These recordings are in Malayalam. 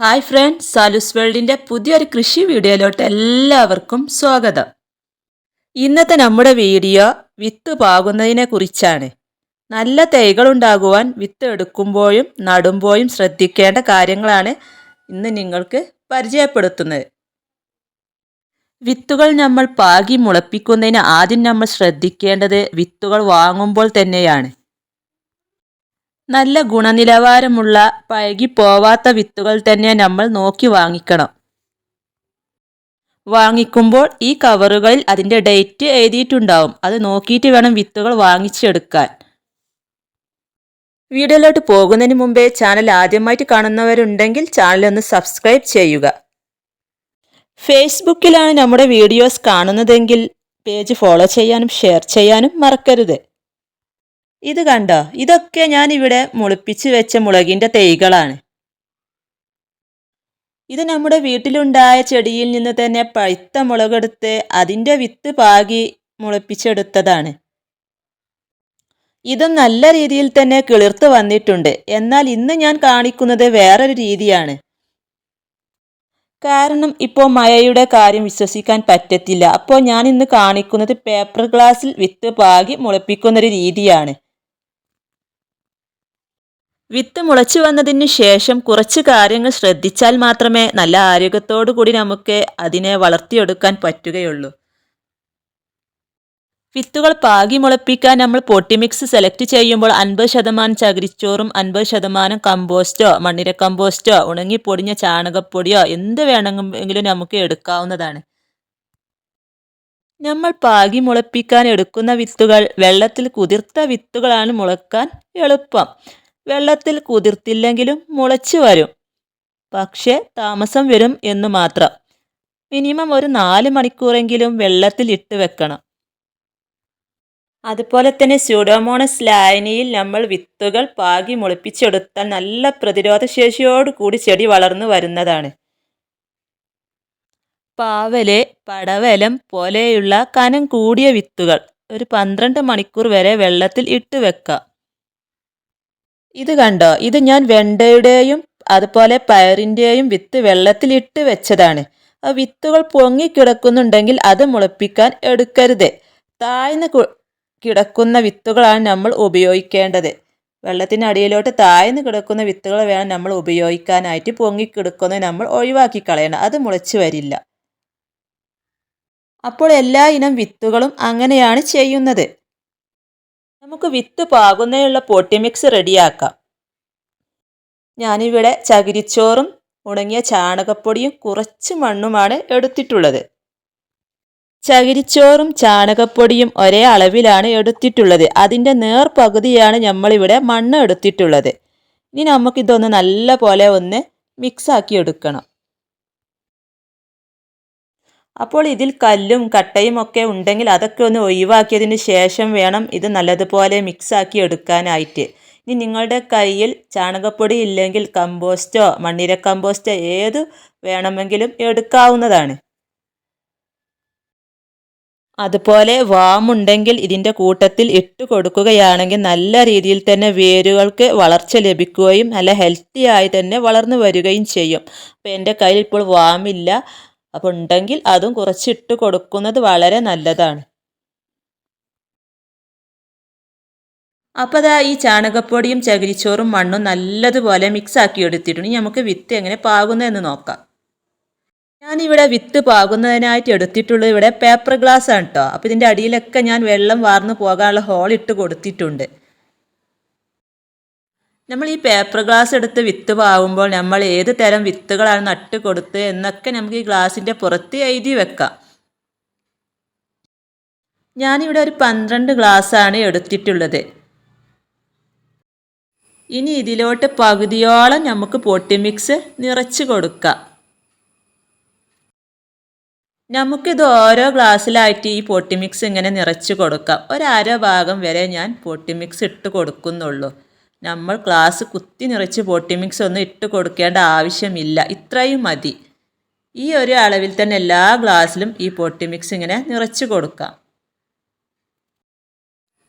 ഹായ് ഫ്രണ്ട്സ് സാലൂസ് വേൾഡിന്റെ പുതിയൊരു കൃഷി വീഡിയോയിലോട്ട് എല്ലാവർക്കും സ്വാഗതം. ഇന്നത്തെ നമ്മുടെ വീഡിയോ വിത്ത് പാകുന്നതിനെ കുറിച്ചാണ്. നല്ല തൈകളുണ്ടാകുവാൻ വിത്ത് എടുക്കുമ്പോഴും നടുമ്പോഴും ശ്രദ്ധിക്കേണ്ട കാര്യങ്ങളാണ് ഇന്ന് നിങ്ങൾക്ക് പരിചയപ്പെടുത്തുന്നത്. വിത്തുകൾ നമ്മൾ പാകി മുളപ്പിക്കുന്നതിന് ആദ്യം നമ്മൾ ശ്രദ്ധിക്കേണ്ടത് വിത്തുകൾ വാങ്ങുമ്പോൾ തന്നെയാണ്. നല്ല ഗുണനിലവാരമുള്ള പഴകിപ്പോവാത്ത വിത്തുകൾ തന്നെ നമ്മൾ നോക്കി വാങ്ങിക്കണം. വാങ്ങിക്കുമ്പോൾ ഈ കവറുകളിൽ അതിന്റെ ഡേറ്റ് എഴുതിയിട്ടുണ്ടാവും. അത് നോക്കിയിട്ട് വേണം വിത്തുകൾ വാങ്ങിച്ചെടുക്കാൻ. വീഡിയോയിലോട്ട് പോകുന്നതിന് മുമ്പേ ചാനൽ ആദ്യമായിട്ട് കാണുന്നവരുണ്ടെങ്കിൽ ചാനൽ ഒന്ന് സബ്സ്ക്രൈബ് ചെയ്യുക. ഫേസ്ബുക്കിലാണ് നമ്മുടെ വീഡിയോസ് കാണുന്നതെങ്കിൽ പേജ് ഫോളോ ചെയ്യാനും ഷെയർ ചെയ്യാനും മറക്കരുത്. ഇത് കണ്ടോ? ഇതൊക്കെ ഞാൻ ഇവിടെ മുളിപ്പിച്ച് വെച്ച മുളകിന്റെ തൈകളാണ്. ഇത് നമ്മുടെ വീട്ടിലുണ്ടായ ചെടിയിൽ നിന്ന് തന്നെ പഴുത്ത മുളകെടുത്ത് അതിന്റെ വിത്ത് പാകി മുളപ്പിച്ചെടുത്തതാണ്. ഇതും നല്ല രീതിയിൽ തന്നെ കിളിർത്ത് വന്നിട്ടുണ്ട്. എന്നാൽ ഇന്ന് ഞാൻ കാണിക്കുന്നത് വേറൊരു രീതിയാണ്. കാരണം ഇപ്പോൾ മഴയുടെ കാര്യം വിശ്വസിക്കാൻ പറ്റത്തില്ല. അപ്പോൾ ഞാൻ ഇന്ന് കാണിക്കുന്നത് പേപ്പർ ഗ്ലാസ്സിൽ വിത്ത് പാകി മുളപ്പിക്കുന്നൊരു രീതിയാണ്. വിത്ത് മുളച്ചു വന്നതിന് ശേഷം കുറച്ച് കാര്യങ്ങൾ ശ്രദ്ധിച്ചാൽ മാത്രമേ നല്ല ആരോഗ്യത്തോടു കൂടി നമുക്ക് അതിനെ വളർത്തിയെടുക്കാൻ പറ്റുകയുള്ളൂ. വിത്തുകൾ പാകി മുളപ്പിക്കാൻ നമ്മൾ പൊട്ടിമിക്സ് സെലക്ട് ചെയ്യുമ്പോൾ അൻപത് ശതമാനം ചകിരിച്ചോറും അൻപത് ശതമാനം കമ്പോസ്റ്റോ മണ്ണിര കമ്പോസ്റ്റോ ഉണങ്ങി പൊടിഞ്ഞ ചാണകപ്പൊടിയോ എന്ത് വേണമെങ്കിലും നമുക്ക് എടുക്കാവുന്നതാണ്. നമ്മൾ പാകി മുളപ്പിക്കാൻ എടുക്കുന്ന വിത്തുകൾ വെള്ളത്തിൽ കുതിർത്ത വിത്തുകളാണ് മുളക്കാൻ എളുപ്പം. വെള്ളത്തിൽ കുതിർത്തില്ലെങ്കിലും മുളച്ചു വരും. പക്ഷേ താമസം വരും എന്ന് മാത്രം. മിനിമം ഒരു നാല് മണിക്കൂറെങ്കിലും വെള്ളത്തിൽ ഇട്ട് വെക്കണം. അതുപോലെ തന്നെ സ്യൂഡോമോണസ് ലായനിയിൽ നമ്മൾ വിത്തുകൾ പാകി മുളപ്പിച്ചെടുത്താൽ നല്ല പ്രതിരോധ ശേഷിയോട് കൂടി ചെടി വളർന്നു വരുന്നതാണ്. പാവൽ പടവലം പോലെയുള്ള കനം കൂടിയ വിത്തുകൾ ഒരു പന്ത്രണ്ട് മണിക്കൂർ വരെ വെള്ളത്തിൽ ഇട്ട് വെക്കാം. ഇത് കണ്ടോ? ഇത് ഞാൻ വെണ്ടയുടെയും അതുപോലെ പയറിന്റെയും വിത്ത് വെള്ളത്തിലിട്ട് വെച്ചതാണ്. ആ വിത്തുകൾ പൊങ്ങിക്കിടക്കുന്നുണ്ടെങ്കിൽ അത് മുളപ്പിക്കാൻ എടുക്കരുത്. താഴ്ന്ന് കിടക്കുന്ന വിത്തുകളാണ് നമ്മൾ ഉപയോഗിക്കേണ്ടത്. വെള്ളത്തിനടിയിലോട്ട് താഴ്ന്ന് കിടക്കുന്ന വിത്തുകൾ വേണം നമ്മൾ ഉപയോഗിക്കാനായിട്ട് പൊങ്ങിക്കിടക്കുന്നത് നമ്മൾ ഒഴിവാക്കി കളയണം അത് മുളച്ചു വരില്ല. അപ്പോൾ എല്ലാ ഇനം വിത്തുകളും അങ്ങനെയാണ് ചെയ്യുന്നത്. നമുക്ക് വിത്ത് പാകുന്നതിനുള്ള പൊട്ടി മിക്സ് റെഡിയാക്കാം. ഞാനിവിടെ ചകിരിച്ചോറും ഉണങ്ങിയ ചാണകപ്പൊടിയും കുറച്ച് മണ്ണുമാണ് എടുത്തിട്ടുള്ളത്. ചകിരിച്ചോറും ചാണകപ്പൊടിയും ഒരേ അളവിലാണ് എടുത്തിട്ടുള്ളത്. അതിന്റെ നേർ പകുതിയാണ് നമ്മളിവിടെ മണ്ണ് എടുത്തിട്ടുള്ളത് ഇനി നമുക്കിതൊന്ന് നല്ല പോലെ ഒന്ന് മിക്സാക്കി എടുക്കണം. അപ്പോൾ ഇതിൽ കല്ലും കട്ടയും ഒക്കെ ഉണ്ടെങ്കിൽ അതൊക്കെ ഒന്ന് ഒഴിവാക്കിയതിന് ശേഷം വേണം ഇത് നല്ലതുപോലെ മിക്സാക്കി എടുക്കാനായിട്ട്. ഇനി നിങ്ങളുടെ കയ്യിൽ ചാണകപ്പൊടി ഇല്ലെങ്കിൽ കമ്പോസ്റ്റോ മണ്ണിര കമ്പോസ്റ്റോ ഏത് വേണമെങ്കിലും എടുക്കാവുന്നതാണ്. അതുപോലെ വാമുണ്ടെങ്കിൽ ഇതിന്റെ കൂട്ടത്തിൽ ഇട്ട് കൊടുക്കുകയാണെങ്കിൽ നല്ല രീതിയിൽ തന്നെ വേരുകൾക്ക് വളർച്ച ലഭിക്കുകയും നല്ല ഹെൽത്തി ആയി തന്നെ വളർന്നു വരികയും ചെയ്യും. അപ്പോൾ എന്റെ കയ്യിൽ ഇപ്പോൾ വാമില്ല അപ്പോൾ ഉണ്ടെങ്കിൽ അതും കുറച്ചിട്ട് കൊടുക്കുന്നത് വളരെ നല്ലതാണ്. അപ്പോൾ അതാ ഈ ചാണകപ്പൊടിയും ചകിരിച്ചോറും മണ്ണും നല്ലതുപോലെ മിക്സ് ആക്കി എടുത്തിട്ടുണ്ട് നമുക്ക് വിത്ത് എങ്ങനെ പാകുന്നതെന്ന് നോക്കാം. ഞാനിവിടെ വിത്ത് പാകുന്നതിനായിട്ട് എടുത്തിട്ടുള്ളത് ഇവിടെ പേപ്പർ ഗ്ലാസ് ആണ് കേട്ടോ അപ്പോൾ ഇതിന്റെ അടിയിലൊക്കെ ഞാൻ വെള്ളം വാർന്നു പോകാനുള്ള ഹോൾ ഇട്ട് കൊടുത്തിട്ടുണ്ട്. നമ്മൾ ഈ പേപ്പർ ഗ്ലാസ് എടുത്ത് വിത്ത് പാവുമ്പോൾ നമ്മൾ ഏത് തരം വിത്തുകളാണ് നട്ട് കൊടുത്ത് എന്നൊക്കെ നമുക്ക് ഈ ഗ്ലാസിന്റെ പുറത്ത് എഴുതി വെക്കാം. ഞാനിവിടെ ഒരു പന്ത്രണ്ട് ഗ്ലാസ്സാണ് എടുത്തിട്ടുള്ളത്. ഇനി ഇതിലോട്ട് പകുതിയോളം നമുക്ക് പൊട്ടി മിക്സ് നിറച്ച് കൊടുക്കാം. നമുക്കിത് ഓരോ ഗ്ലാസ്സിലായിട്ട് ഈ പൊട്ടി മിക്സ് ഇങ്ങനെ നിറച്ച് കൊടുക്കാം. ഒരര ഭാഗം വരെ ഞാൻ പൊട്ടി മിക്സ് ഇട്ട് കൊടുക്കുന്നുള്ളൂ. നമ്മൾ ഗ്ലാസ് കുത്തി നിറച്ച് പൊട്ടി മിക്സ് ഒന്നും ഇട്ട് കൊടുക്കേണ്ട ആവശ്യമില്ല. ഇത്രയും മതി. ഈ ഒരു അളവിൽ തന്നെ എല്ലാ ഗ്ലാസ്സിലും ഈ പോട്ടി മിക്സ് ഇങ്ങനെ നിറച്ച് കൊടുക്കാം.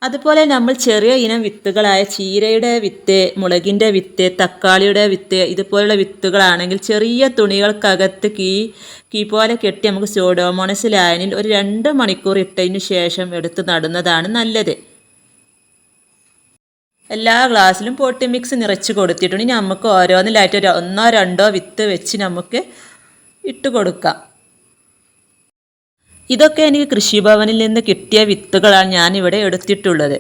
അതുപോലെ നമ്മൾ ചെറിയ ഇനം വിത്തുകളായ ചീരയുടെ വിത്ത് മുളകിന്റെ വിത്ത് തക്കാളിയുടെ വിത്ത് ഇതുപോലുള്ള വിത്തുകളാണെങ്കിൽ ചെറിയ തുണികൾക്കകത്ത് കീ കീ പോലെ കെട്ടി നമുക്ക് സ്യൂഡോമോണസ് ലായനിൽ ഒരു രണ്ട് മണിക്കൂർ ഇട്ടതിന് ശേഷം എടുത്ത് നടുന്നതാണ് നല്ലത്. എല്ലാ ഗ്ലാസ്സിലും പോട്ടി മിക്സ് നിറച്ച് കൊടുത്തിട്ടുണ്ട്. ഇനി നമുക്ക് ഓരോന്നിലായിട്ട് ഒരു ഒന്നോ രണ്ടോ വിത്ത് വെച്ച് നമുക്ക് ഇട്ട് കൊടുക്കാം. ഇതൊക്കെ എനിക്ക് കൃഷിഭവനിൽ നിന്ന് കിട്ടിയ വിത്തുകളാണ് ഞാനിവിടെ എടുത്തിട്ടുള്ളത്.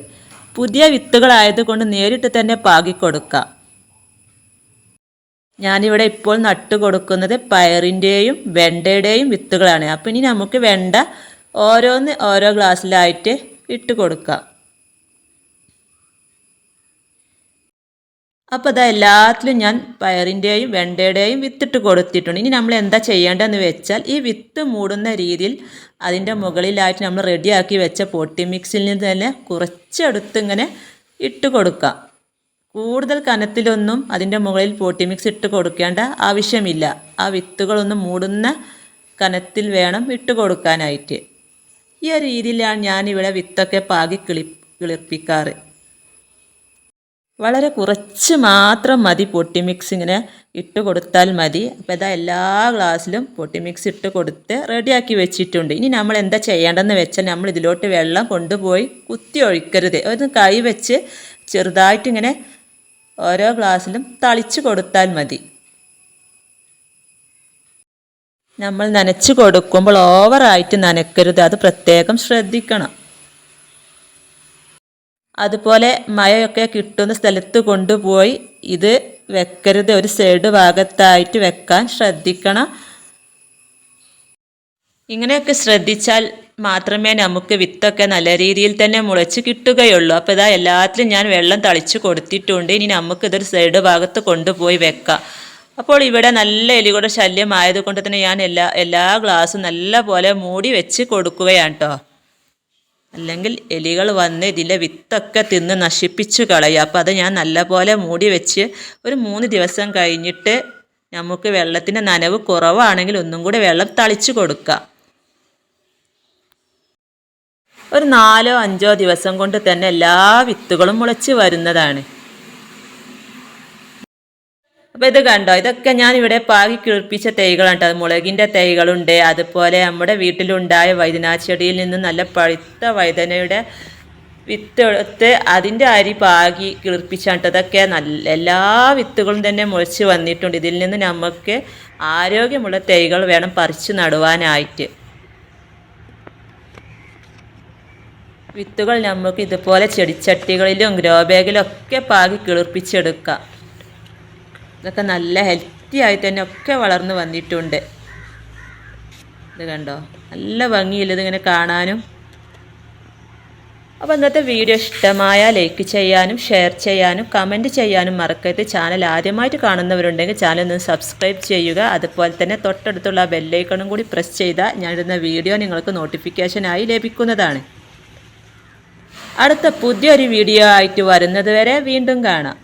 പുതിയ വിത്തുകളായതുകൊണ്ട് നേരിട്ട് തന്നെ പാകി കൊടുക്കാം. ഞാനിവിടെ ഇപ്പോൾ നട്ടു കൊടുക്കുന്നത് പയറിന്റെയും വെണ്ടയുടെയും വിത്തുകളാണ്. അപ്പോൾ ഇനി നമുക്ക് വെണ്ട ഓരോന്ന് ഓരോ ഗ്ലാസ്സിലായിട്ട് ഇട്ട് കൊടുക്കാം. അപ്പോൾ അതാ എല്ലാത്തിലും ഞാൻ പയറിന്റെയും വെണ്ടയുടെയും വിത്തിട്ട് കൊടുത്തിട്ടുണ്ട്. ഇനി നമ്മൾ എന്താ ചെയ്യേണ്ടതെന്ന് വെച്ചാൽ ഈ വിത്ത് മൂടുന്ന രീതിയിൽ അതിന്റെ മുകളിലായിട്ട് നമ്മൾ റെഡിയാക്കി വെച്ച പൊട്ടി മിക്സിൽ നിന്ന് തന്നെ കുറച്ചെടുത്ത് ഇങ്ങനെ ഇട്ട് കൊടുക്കുക കൂടുതൽ കനത്തിലൊന്നും അതിന്റെ മുകളിൽ പൊട്ടി മിക്സ് ഇട്ട് കൊടുക്കേണ്ട ആവശ്യമില്ല. ആ വിത്തുകളൊന്നും മൂടുന്ന കനത്തിൽ വേണം ഇട്ട് കൊടുക്കാനായിട്ട്. ഈ രീതിയിലാണ് ഞാനിവിടെ വിത്തൊക്കെ പാകി കിളി കിളിർപ്പിക്കാറ്. വളരെ കുറച്ച് മാത്രം മതി പൊട്ടി മിക്സ് ഇങ്ങനെ ഇട്ട് കൊടുത്താൽ മതി. അപ്പോൾ ഇതാ എല്ലാ ഗ്ലാസ്സിലും പൊട്ടി മിക്സ് ഇട്ട് കൊടുത്ത് റെഡിയാക്കി വെച്ചിട്ടുണ്ട്. ഇനി നമ്മൾ എന്താ ചെയ്യേണ്ടതെന്ന് വെച്ചാൽ നമ്മൾ ഇതിലോട്ട് വെള്ളം കൊണ്ടുപോയി കുത്തി ഒഴിക്കരുത്. ഒന്ന് കൈ വെച്ച് ചെറുതായിട്ടിങ്ങനെ ഓരോ ഗ്ലാസ്സിലും തളിച്ച് കൊടുത്താൽ മതി. നമ്മൾ നനച്ച് കൊടുക്കുമ്പോൾ ഓവറായിട്ട് നനക്കരുത്. അത് പ്രത്യേകം ശ്രദ്ധിക്കണം. അതുപോലെ മഴയൊക്കെ കിട്ടുന്ന സ്ഥലത്ത് കൊണ്ടുപോയി ഇത് വെക്കരുത്. ഒരു സൈഡ് ഭാഗത്തായിട്ട് വെക്കാൻ ശ്രദ്ധിക്കണം. ഇങ്ങനെയൊക്കെ ശ്രദ്ധിച്ചാൽ മാത്രമേ നമുക്ക് വിത്തൊക്കെ നല്ല രീതിയിൽ തന്നെ മുളച്ച് കിട്ടുകയുള്ളൂ. അപ്പോൾ ഇതാ എല്ലാത്തിലും ഞാൻ വെള്ളം തളിച്ച് കൊടുത്തിട്ടുണ്ട്. ഇനി നമുക്കിതൊരു സൈഡ് ഭാഗത്ത് കൊണ്ടുപോയി വെക്കാം. അപ്പോൾ ഇവിടെ നല്ല എലികളുടെ ശല്യമായത് ആയതുകൊണ്ട് തന്നെ ഞാൻ എല്ലാ എല്ലാ ഗ്ലാസ്സും നല്ല പോലെ മൂടി വെച്ച് കൊടുക്കുകയാണ് കേട്ടോ. അല്ലെങ്കിൽ എലികൾ വന്ന് ഇതിലെ വിത്തൊക്കെ തിന്ന് നശിപ്പിച്ചു കളയും. അപ്പോൾ അത് ഞാൻ നല്ലപോലെ മൂടി വെച്ച് ഒരു മൂന്ന് ദിവസം കഴിഞ്ഞിട്ട് നമുക്ക് വെള്ളത്തിന്റെ നനവ് കുറവാണെങ്കിൽ ഒന്നും കൂടി വെള്ളം തളിച്ചു കൊടുക്കുക. ഒരു നാലോ അഞ്ചോ ദിവസം കൊണ്ട് തന്നെ എല്ലാ വിത്തുകളും മുളച്ച് വരുന്നതാണ്. അപ്പോൾ ഇത് കണ്ടോ? ഇതൊക്കെ ഞാൻ ഇവിടെ പാകി കിളിപ്പിച്ച തൈകളാണ് കേട്ടോ. മുളകിന്റെ തൈകളുണ്ട്. അതുപോലെ നമ്മുടെ വീട്ടിലുണ്ടായ വൈദനാ ചെടിയിൽ നിന്ന് നല്ല പഴുത്ത വൈദനയുടെ വിത്തെടുത്ത് അതിന്റെ അരി പാകി കിളിർപ്പിച്ചാണ് ഇതൊക്കെ നല്ല എല്ലാ വിത്തുകളും തന്നെ മുളച്ച് വന്നിട്ടുണ്ട്. ഇതിൽ നിന്ന് നമുക്ക് ആരോഗ്യമുള്ള തൈകൾ വേണം പറിച്ചു നടുവാനായിട്ട്. വിത്തുകൾ നമുക്ക് ഇതുപോലെ ചെടിച്ചട്ടികളിലും ഗ്രോ ബാഗിലും ഒക്കെ പാകി കിളിർപ്പിച്ചെടുക്കാം. ഇതൊക്കെ നല്ല ഹെൽത്തി ആയി തന്നെ ഒക്കെ വളർന്നു വന്നിട്ടുണ്ട്. ഇത് കണ്ടോ? നല്ല ഭംഗിയില്ല ഇതിങ്ങനെ കാണാനും? അപ്പോൾ ഇന്നത്തെ വീഡിയോ ഇഷ്ടമായ ലൈക്ക് ചെയ്യാനും ഷെയർ ചെയ്യാനും കമന്റ് ചെയ്യാനും മറക്കരുത്. ചാനൽ ആദ്യമായിട്ട് കാണുന്നവരുണ്ടെങ്കിൽ ചാനൽ ഒന്ന് സബ്സ്ക്രൈബ് ചെയ്യുക. അതുപോലെ തന്നെ തൊട്ടടുത്തുള്ള ബെല്ലൈക്കണും കൂടി പ്രസ് ചെയ്താൽ ഞാനിടുന്ന വീഡിയോ നിങ്ങൾക്ക് നോട്ടിഫിക്കേഷനായി ലഭിക്കുന്നതാണ്. അടുത്ത പുതിയൊരു വീഡിയോ ആയിട്ട് വരുന്നത് വരെ വീണ്ടും കാണാം.